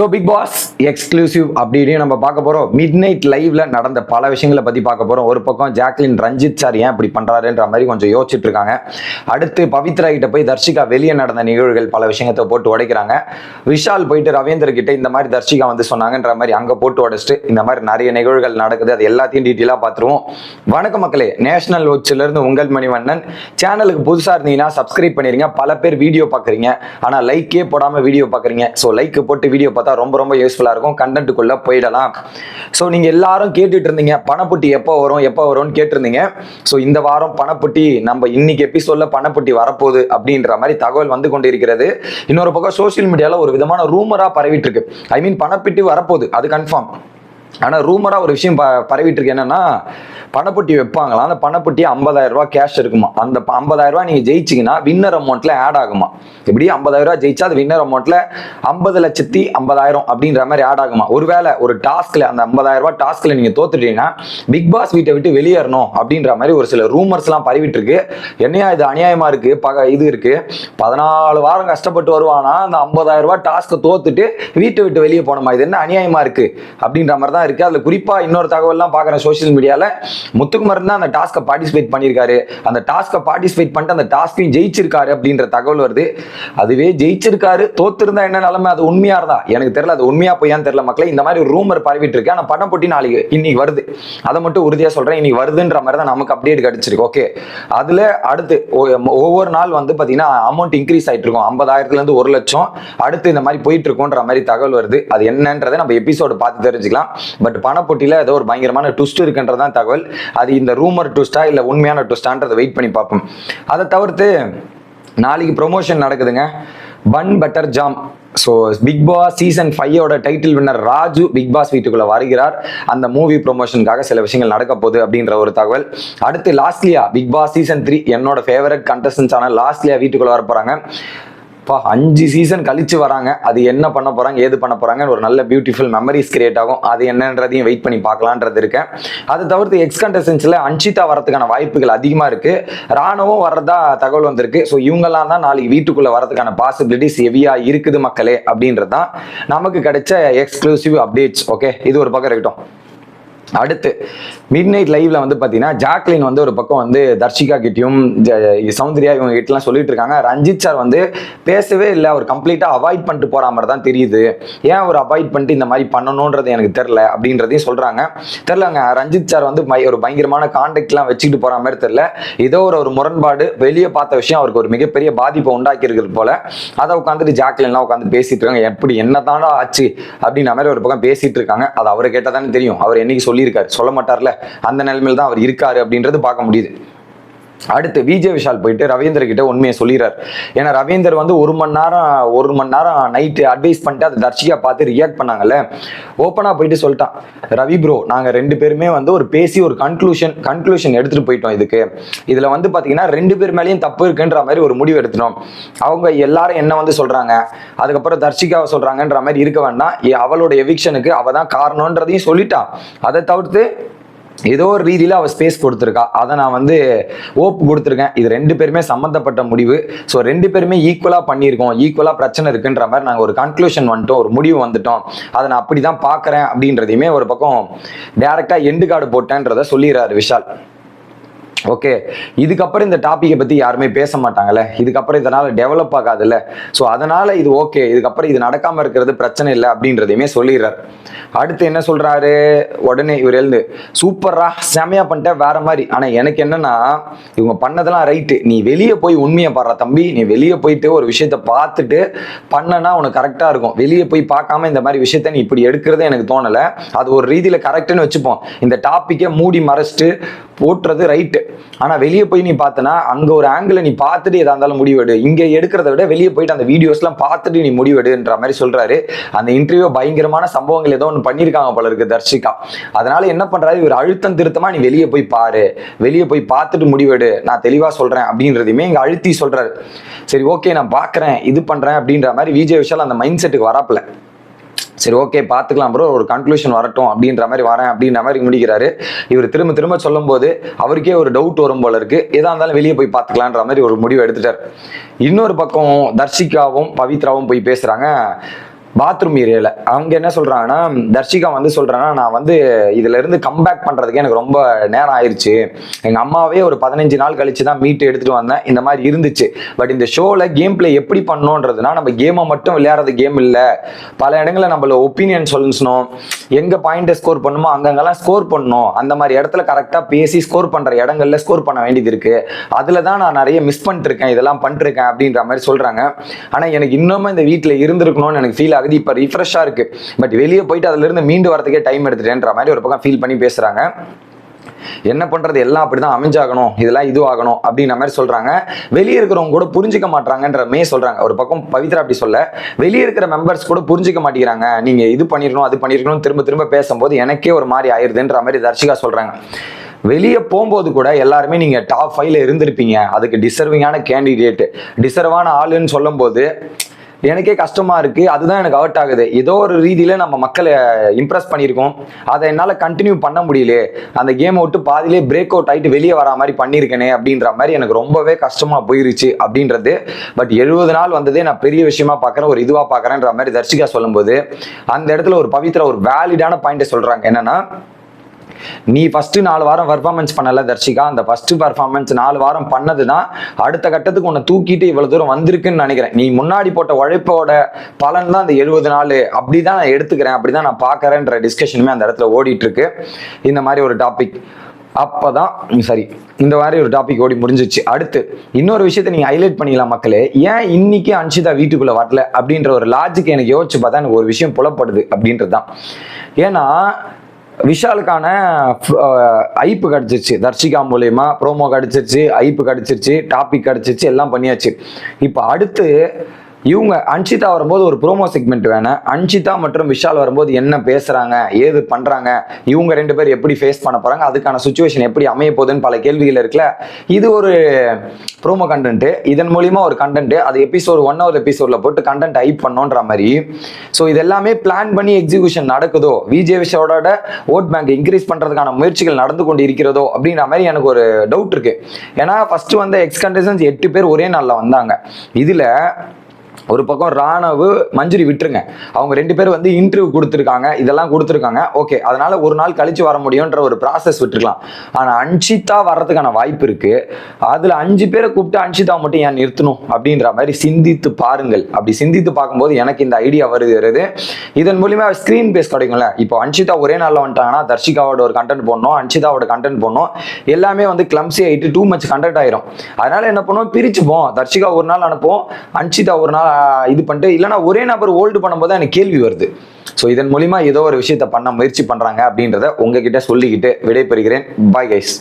So big pass exclusive அப்படின்னு நம்ம பார்க்க போகிறோம் மிட் நைட் லைவ்ல நடந்த பல விஷயங்களை பற்றி பார்க்க போகிறோம் ஒரு பக்கம் ஜாக்லின் ரஞ்சித் சார் ஏன் இப்படி பண்ணுறாருன்ற மாதிரி கொஞ்சம் யோசிச்சுட்டு இருக்காங்க. அடுத்து பவித்ரா கிட்ட போய் தர்ஷிகா வெளியே நடந்த நிகழ்வுகள் பல விஷயத்தை போட்டு உடைக்கிறாங்க. விஷால் போயிட்டு ரவீந்தர் கிட்ட இந்த மாதிரி தர்ஷிகா வந்து சொன்னாங்கன்ற மாதிரி அங்கே போட்டு உடைச்சிட்டு இந்த மாதிரி நிறைய நிகழ்வுகள் நடக்குது. அது எல்லாத்தையும் டீட்டெயிலாக பார்த்துருவோம். வணக்க மக்களே. நேஷனல் இருந்து உங்கள் மணிவண்ணன். சேனலுக்கு புதுசாக இருந்தீங்கன்னா சப்ஸ்கிரைப் பண்ணிடுங்க பல பேர் வீடியோ பார்க்குறீங்க. ஆனால் லைக்கே போடாமல் வீடியோ பார்க்குறீங்க. ஸோ லைக் போட்டு வீடியோ பார்த்தா ரொம்ப ரொம்ப யூஸ்ஃபுல்லாக இருக்கும். கண்டென்ட்டுக்குள்ளே போயிடலாம். ஸோ நீங்கள் எல்லாரும் கேட்டுட்டு இருந்தீங்க. பணப்புட்டி எப்போ வரும் எப்போ வரும்னு கேட்டிருந்தீங்க. ஸோ இந்த வாரம் பணப்புட்டி நம்ம இன்னைக்கு எபிசோடில் பணப்புட்டி வரப்போகுது அப்படின்ற மாதிரி தகவல் வந்து கொண்டு இருக்கிறது இன்னொரு பக்கம் சோசியல் மீடியாவில் ஒரு விதமான ரூமராக பரவிட்டு இருக்கு. ஐ மீன் பணப்புட்டி வரப்போகுது. அது கன்ஃபார்ம் ஆனால் ரூமராக ஒரு விஷயம் ப பரவிட்டு இருக்கு என்னன்னா பணப்பட்டி வைப்பாங்களா? அந்த பணப்பட்டி ஐம்பதாயிரம் ரூபா கேஷ் இருக்குமா? அந்த ஐம்பதாயிரம் ரூபா நீங்கள் ஜெயிச்சிங்கன்னா வின்னர் அமௌண்ட்ல ஆட் ஆகுமா? எப்படி ஐம்பதாயிரம் ரூபா ஜெயிச்சா அது வின்னர் அமௌண்ட்ல ஐம்பது லட்சத்தி ஐம்பதாயிரம் அப்படின்ற மாதிரி ஆட் ஆகுமா? ஒருவேளை ஒரு டாஸ்க்ல அந்த ஐம்பதாயிரம் ரூபா டாஸ்க்ல நீங்கள் தோத்துட்டீங்கன்னா பிக் பாஸ் வீட்டை விட்டு வெளியேறணும் அப்படின்ற மாதிரி ஒரு சில ரூமர்ஸ்லாம் பரவிட்டு இருக்கு என்னையா இது அநியாயமா இருக்கு? பக இது இருக்கு. பதினாலு வாரம் கஷ்டப்பட்டு வருவானா? அந்த ஐம்பதாயிரம் ரூபா டாஸ்க்கை தோத்துட்டு வீட்டை விட்டு வெளியே போனோமா இது என்ன அநியாயமா இருக்கு? அப்படின்ற மாதிரி தான் இருக்கு. அதுல குறிப்பா இன்னொரு தகவல்லாம் பார்க்குறேன் சோஷியல் மீடியால முத்துக்குமரன் தான் அந்த டாஸ்க்கை பார்ட்டிசிபேட் பண்ணியிருக்காரு. அந்த டாஸ்க்கை பார்ட்டிசிபேட் பண்ணிட்டு அந்த டாஸ்க்கையும் ஜெயிச்சிருக்காரு அப்படின்ற தகவல் வருது. அதுவே ஜெயிச்சிருக்காரு தோத்திருந்தா என்ன நிலைமை? அது உண்மையா இருந்தா? எனக்கு தெரியல. அது உண்மையா பொய்யான்னு தெரியல மக்களை. இந்த மாதிரி ஒரு ரூமர் பரவிட்டு இருக்கு. ஆனா படம் போட்டி நாளைக்கு இன்னைக்கு வருது. அதை மட்டும் உறுதியா சொல்றேன். இன்னைக்கு வருதுன்ற மாதிரி தான் நமக்கு அப்டேட் கிடைச்சிருக்கு. ஓகே அதுல அடுத்து ஒ- ஒவ்வொரு நாள் வந்து பாத்தீங்கன்னா அமௌண்ட் இன்க்ரீஸ் ஆயிட்டு இருக்கும். ஐம்பதாயிரத்துல இருந்து ஒரு லட்சம். அடுத்து இந்த மாதிரி போயிட்டு இருக்கோன்ற மாதிரி தகவல் வருது. அது என்னன்றதை நம்ம எபிசோடு பார்த்து தெரிஞ்சுக்கலாம். பட் பணப்பொட்டியில ஏதோ ஒரு பயங்கரமான ட்விஸ்ட் இருக்குன்றதான் தகவல். அது இந்த ரூமர் ட்விஸ்டா இல்லை உண்மையான ட்விஸ்டான்றதை வெயிட் பண்ணி பார்ப்போம். அதை தவிர்த்து நாளைக்கு ப்ரொமோஷன் நடக்குதுங்க. Bun butter jam so bigg boss season ஃபைவோட title winner Raju bigg boss வீட்டுக்குள்ளே வருகிறார். அந்த மூவி ப்ரொமோஷனுக்காக சில விஷயங்கள் நடக்க போகுது அப்படின்ற ஒரு தகவல். அடுத்து Losliya bigg boss season three என்னோட ஃபேவரட் கண்டஸ்டன்ஸ் ஆனால் லாஸ்ட்லியா வீட்டுக்குள்ளே வர போகிறாங்க பா அஞ்சு சீசன் கழிச்சு வராங்க. அது என்ன பண்ண போறாங்க ஏது பண்ண போறாங்கன்னு ஒரு நல்ல பியூட்டிஃபுல் மெமரிஸ் கிரியேட் ஆகும். அது என்னன்றதையும் வெயிட் பண்ணி பார்க்கலான்றது இருக்கேன். அதை தவிர்த்து எக்ஸ் கண்டஸ்டன்ஸ்ல அன்ஷிதா வரதுக்கான வாய்ப்புகள் அதிகமா இருக்கு. ராணுவம் வர்றதா தகவல் வந்திருக்கு. ஸோ இவங்கெல்லாம் தான் நாளைக்கு வீட்டுக்குள்ள வரதுக்கான பாசிபிலிட்டிஸ் ஹெவியா இருக்குது மக்களே அப்படின்றது தான் நமக்கு கிடைச்ச எக்ஸ்க்ளூசிவ் அப்டேட்ஸ் ஓகே இது ஒரு பக்கம் இருக்கட்டும். அடுத்து மிட் நைட் லைவ்ல வந்து பாத்தீங்கன்னா ஜாக்லின் வந்து ஒரு பக்கம் வந்து தர்ஷிகா கிட்டையும் சௌந்தர்யா இவங்க கிட்டலாம் சொல்லிட்டு இருக்காங்க. ரஞ்சித் சார் வந்து பேசவே இல்லை. அவர் கம்ப்ளீட்டா அவாய்ட் பண்ணிட்டு போற மாதிரி தான் தெரியுது. ஏன் அவர் அவாய்ட் பண்ணிட்டு இந்த மாதிரி பண்ணணுன்றது எனக்கு தெரியல அப்படின்றதையும் சொல்றாங்க. தெரிலங்க ரஞ்சித் சார் வந்து மை- ஒரு பயங்கரமான கான்டாக்ட்லாம் வச்சுக்கிட்டு போற மாதிரி தெரியல. ஏதோ ஒரு ஒரு முரண்பாடு வெளியே பார்த்த விஷயம் அவருக்கு ஒரு மிகப்பெரிய பாதிப்பை உண்டாக்கி இருக்கிறது போல. அதை உட்காந்துட்டு ஜாக்லின்லாம் உட்காந்து பேசிட்டு இருக்காங்க. எப்படி என்னதானடா ஆச்சு அப்படின்ற மாதிரி ஒரு பக்கம் பேசிட்டு இருக்காங்க. அது அவரை கேட்டால் தானே தெரியும். அவர் என்னைக்கு சொல்லியிருக்காரு. சொல்ல மாட்டார்ல. அந்த நிலைமையில தான் அவர் இருக்காரு அப்படின்றது பார்க்க முடியுது. அடுத்து விஜய் விஷால் போயிட்டு ரவீந்தர் கிட்ட உண்மையை சொல்லிடுறாரு. ஏன்னா ரவீந்தர் வந்து ஒரு மணி நேரம் ஒரு மணி நேரம் நைட்டு அட்வைஸ் பண்ணிட்டு அதை தர்ஷிகா பார்த்து ரியாக்ட் பண்ணாங்கல்ல. ஓப்பனாக போயிட்டு சொல்லிட்டான். ரவி ப்ரோ நாங்கள் ரெண்டு பேருமே வந்து ஒரு பேசி ஒரு கன்க்ளூஷன் கன்க்ளூஷன் எடுத்துட்டு போயிட்டோம் இதுக்கு. இதில் வந்து பார்த்தீங்கன்னா ரெண்டு பேர் மேலேயும் தப்பு இருக்குன்ற மாதிரி ஒரு முடிவு எடுத்துட்டோம். அவங்க எல்லாரும் என்ன வந்து சொல்றாங்க? அதுக்கப்புறம் தர்ஷிகாவை சொல்றாங்கன்ற மாதிரி இருக்க வேண்டாம். அவளோட எவிக்ஷனுக்கு அவள் தான் காரணம்ன்றதையும் சொல்லிட்டான். அதை தவிர்த்து ஏதோ ஒரு ரீதியில் அவள் ஸ்பேஸ் கொடுத்துருக்கா. அதை நான் வந்து ஓப்பு கொடுத்துருக்கேன். இது ரெண்டு பேருமே சம்மந்தப்பட்ட முடிவு. ஸோ ரெண்டு பேருமே ஈக்குவலாக பண்ணியிருக்கோம். ஈக்குவலாக பிரச்சனை இருக்குன்ற மாதிரி நாங்கள் ஒரு கன்க்ளூஷன் வந்துட்டோம். ஒரு முடிவு வந்துட்டோம். அதை நான் அப்படி தான் பார்க்குறேன் அப்படின்றதையுமே ஒரு பக்கம் டேரெக்டாக எண்டு கார்டு போட்டேன்றதை சொல்லிடுறாரு விஷால். ஓகே இதுக்கப்புறம் இந்த டாப்பிக்கை பற்றி யாருமே பேச மாட்டாங்கல்ல. இதுக்கப்புறம் இதனால் டெவலப் ஆகாதுல்ல. ஸோ அதனால் இது ஓகே இதுக்கப்புறம் இது நடக்காமல் இருக்கிறது பிரச்சனை இல்லை அப்படின்றதையுமே சொல்லிடுறாரு. அடுத்து என்ன சொல்கிறாரு உடனே இவர் எழுந்து சூப்பரா செமையா பண்ணிட்டேன் வேற மாதிரி. ஆனால் எனக்கு என்னன்னா இவங்க பண்ணதெல்லாம் ரைட்டு நீ வெளியே போய் உண்மையை பாடுற தம்பி. நீ வெளியே போயிட்டு ஒரு விஷயத்த பார்த்துட்டு பண்ணனா உனக்கு கரெக்டாக இருக்கும். வெளியே போய் பார்க்காம இந்த மாதிரி விஷயத்த நீ இப்படி எடுக்கிறதே எனக்கு தோணலை. அது ஒரு ரீதியில் கரெக்டுன்னு வச்சுப்போம். இந்த டாப்பிக்கை மூடி மறைச்சிட்டு போட்டுறது ரைட்டு ஆனால் வெளியே போய் நீ பார்த்தனா அங்கே ஒரு ஆங்கிள் நீ பார்த்துட்டு எதா இருந்தாலும் முடிவெடு. இங்கே எடுக்கிறத விட வெளியே போயிட்டு அந்த வீடியோஸ்லாம் பார்த்துட்டு நீ முடிவெடுன்ற மாதிரி சொல்றாரு. அந்த இன்டர்வியூ பயங்கரமான சம்பவங்கள் ஏதோ ஒன்று பண்ணியிருக்காங்க போல இருக்கு தர்ஷிகா. அதனால என்ன பண்றாரு? இவர் அழுத்தம் திருத்தமா நீ வெளியே போய் பாரு. வெளியே போய் பார்த்துட்டு முடிவெடு. நான் தெளிவா சொல்றேன் அப்படின்றதையுமே இங்க அழுத்தி சொல்றாரு. சரி ஓகே நான் பாக்குறேன் இது பண்றேன் அப்படின்ற மாதிரி விஜய் விஷால் அந்த மைண்ட் செட்டுக்கு வராப்புல. சரி ஓகே பார்த்துக்கலாம் ப்ரோ ஒரு கன்க்ளூஷன் வரட்டும் அப்படின்ற மாதிரி வரேன் அப்படின்ற மாதிரி முடிக்கிறாரு. இவர் திரும்ப திரும்ப சொல்லும்போது அவருக்கே ஒரு டவுட் வரும் போல இருக்கு. எதா இருந்தாலும் வெளியே போய் பார்த்துக்கலான்ற மாதிரி ஒரு முடிவு எடுத்துட்டார். இன்னொரு பக்கம் தர்ஷிகாவும் பவித்ராவும் போய் பேசுறாங்க. பாத்ரூம் ஏரியால அவங்க என்ன சொல்றாங்கன்னா தர்ஷிகா வந்து சொல்றாங்கன்னா நான் வந்து இதுல இருந்து கம்பேக் பண்றதுக்கு எனக்கு ரொம்ப நேரம் ஆயிருச்சு. எங்க அம்மாவே ஒரு பதினஞ்சு நாள் கழிச்சு தான் மீட்டு எடுத்துட்டு வந்தேன். இந்த மாதிரி இருந்துச்சு. பட் இந்த ஷோல கேம் பிளே எப்படி பண்ணணுன்றதுனா நம்ம கேமை மட்டும் விளையாடுறது கேம் இல்ல. பல இடங்களில் நம்மள ஒப்பீனியன் சொல்லணும் எங்க பாயிண்ட்டை ஸ்கோர் பண்ணுமோ அங்கங்கெல்லாம் ஸ்கோர் பண்ணணும் அந்த மாதிரி இடத்துல கரெக்டா பேசி ஸ்கோர் பண்ற இடங்கள்ல ஸ்கோர் பண்ண வேண்டியது இருக்கு. அதில் தான் நான் நிறைய மிஸ் பண்ணிட்டுருக்கேன் இதெல்லாம் பண்ணிருக்கேன் அப்படின்ற மாதிரி சொல்றாங்க. ஆனா எனக்கு இன்னமும் இந்த வீட்டில் இருந்திருக்கணும்னு எனக்கு ஃபீல் ஆகுது இப்போ ரிஃப்ரெஷ்ஷாக இருக்கு. பட் வெளியே போயிட்டு அதுலேருந்து மீண்டு வரதுக்கே டைம் எடுத்துட்டேன்ற மாதிரி ஒரு பக்கம் ஃபீல் பண்ணி பேசுகிறாங்க என்ன பண்றது? எல்லாம் அப்படிதான் அமைஞ்சாகணும். இதெல்லாம் இது ஆகணும் அப்படின்ற மாதிரி சொல்றாங்க. வெளியே இருக்கிறவங்க கூட புரிஞ்சிக்க மாட்டாங்கன்ற மே சொல்றாங்க. ஒரு பக்கம் பவித்ரா அப்படி சொல்ல வெளியே இருக்கிற மெம்பர்ஸ் கூட புரிஞ்சிக்க மாட்டேங்கிறாங்க. நீங்க இது பண்ணிருக்கணும் அது பண்ணிருக்கணும் திரும்ப திரும்ப பேசும்போது எனக்கே ஒரு மாதிரி ஆயிருதுன்ற மாதிரி தர்ஷிகா சொல்றாங்க. வெளியே போகும்போது கூட எல்லாருமே நீங்க டாப் ஃபைவ்ல இருந்திருப்பீங்க. அதுக்கு டிசர்விங்கான கேண்டிடேட் டிசர்வான ஆளுன்னு சொல்லும்போது எனக்கே கஷ்டமா இருக்கு. அதுதான் எனக்கு அவுட் ஆகுது. ஏதோ ஒரு ரீதியில நம்ம மக்களை இம்ப்ரெஸ் பண்ணியிருக்கோம். அதை என்னால் கண்டினியூ பண்ண முடியல அந்த கேமை விட்டு பாதியிலே பிரேக் அவுட் ஆகிட்டு வெளியே வரா மாதிரி பண்ணியிருக்கேனே அப்படின்ற மாதிரி எனக்கு ரொம்பவே கஷ்டமா போயிருச்சு அப்படின்றது. பட் எழுபது நாள் வந்ததே நான் பெரிய விஷயமா பார்க்குறேன் ஒரு இதுவாக பார்க்குறேன்ற மாதிரி தர்ஷிகா சொல்லும்போது அந்த இடத்துல ஒரு பவித்ரா ஒரு வேலிடான பாயிண்ட்டை சொல்றாங்க. என்னன்னா நீ ஃபர்ஸ்ட் நாலு வாரம் பர்ஃபார்மன்ஸ் பண்ணல தர்ஷிகா. அந்த ஃபர்ஸ்ட் பர்ஃபார்மன்ஸ் நாலு வாரம் பண்ணது தான் அடுத்த கட்டத்துக்கு உன்னை தூக்கிட்டு இவ்வளவு தூரம் வந்திருக்குன்னு நினைக்கிறேன். நீ முன்னாடி போட்ட உழைப்போட பலன் தான் அந்த எழுபது நாள். அப்படிதான் நான் எடுத்துக்கிறேன். அப்படிதான் நான் பார்க்கறேன்ற டிஸ்கஷனுமே அந்த இடத்துல ஓடிட்டு இருக்கு இந்த மாதிரி ஒரு டாபிக் அப்பதான் சரி இந்த மாதிரி ஒரு டாபிக் ஓடி முடிஞ்சிச்சு. அடுத்து இன்னொரு விஷயத்த நீங்க ஹைலைட் பண்ணிக்கலாம் மக்களே. ஏன் இன்னைக்கு அன்ஷிதா வீட்டுக்குள்ள வரல? அப்படின்ற ஒரு லாஜிக் எனக்கு யோசிச்சு பார்த்தா எனக்கு ஒரு விஷயம் புலப்படுது அப்படின்றது தான் ஏன்னா விஷாலுக்கான ஐப்பு கிடச்சிருச்சு. தர்ஷிகா மூலயமா ப்ரோமோ கிடச்சிருச்சு ஐப்பு கிடச்சிருச்சு டாபிக் கிடச்சிருச்சு எல்லாம் பண்ணியாச்சு. இப்போ அடுத்து இவங்க அன்ஷிதா வரும்போது ஒரு ப்ரோமோ செக்மெண்ட் வேணும் அன்ஷிதா மற்றும் விஷால் வரும்போது என்ன பேசுறாங்க ஏது பண்றாங்க இவங்க ரெண்டு பேர் எப்படி ஃபேஸ் பண்ண போறாங்க அதுக்கான சுச்சுவேஷன் எப்படி அமைய போகுதுன்னு பல கேள்விகள் இருக்குல்ல. இது ஒரு ப்ரோமோ கண்டென்ட் இதன் மூலியமா ஒரு கண்டென்ட் அது எபிசோட் ஒன் ஹவர் எபிசோட்ல போட்டு கண்டென்ட் ஹைப் பண்ணோன்ற மாதிரி. ஸோ இது எல்லாமே பிளான் பண்ணி எக்ஸிகியூஷன் நடக்குதோ விஜய் விஷாலோட ஓட் பேங்க் இன்க்ரீஸ் பண்றதுக்கான முயற்சிகள் நடந்து கொண்டு இருக்கிறதோ அப்படின்ற மாதிரி எனக்கு ஒரு டவுட் இருக்கு. ஏன்னா ஃபர்ஸ்ட் வந்த எக்ஸ் கண்டிஷன்ஸ் எட்டு பேர் ஒரே நாளில் வந்தாங்க. இதுல ஒரு பக்கம் ராணவு மஞ்சுரி விட்டுருங்க. அவங்க ரெண்டு பேரும் வந்து இன்டர்வியூ கொடுத்துருக்காங்க. இதெல்லாம் கொடுத்துருக்காங்க. ஓகே அதனால ஒரு நாள் கழிச்சு வர முடியும்ன்ற ஒரு ப்ராசஸ் விட்டுருக்கலாம். ஆனால் அன்ஷிதா வர்றதுக்கான வாய்ப்பு இருக்கு. அதுல அஞ்சு பேரை கூப்பிட்டு அன்ஷிதா மட்டும் ஏன் நிறுத்தணும் அப்படின்ற மாதிரி சிந்தித்து பாருங்கள். அப்படி சிந்தித்து பார்க்கும்போது எனக்கு இந்த ஐடியா வருகிறது இதன் மூலியமா ஸ்கிரீன் பேஸ் கிடைக்கும்ல இப்போ அன்ஷிதா ஒரே நாள்ல வந்துட்டாங்கன்னா தர்ஷிகாவோட ஒரு கண்டென்ட் போடணும் அன்ஷிதாவோட கண்டென்ட் போடணும். எல்லாமே வந்து கிளம்ஸி ஆயிட்டு டூ மச் கண்டென்ட் ஆயிரும். அதனால என்ன பண்ணுவோம்? பிரிச்சுப்போம். தர்ஷிகா ஒரு நாள் அனுப்புவோம். அன்ஷிதா ஒரு நாள் இது பண்ணிட்டு இல்லைனா ஒரே நபர் ஹோல்டு பண்ணும்போது எனக்கு கேள்வி வருது. ஸோ இதன் மூலியமா ஏதோ ஒரு விஷயத்த பண்ண முயற்சி பண்றாங்க அப்படின்றத உங்ககிட்ட சொல்லிக்கிட்டு விடைபெறுகிறேன். Bye guys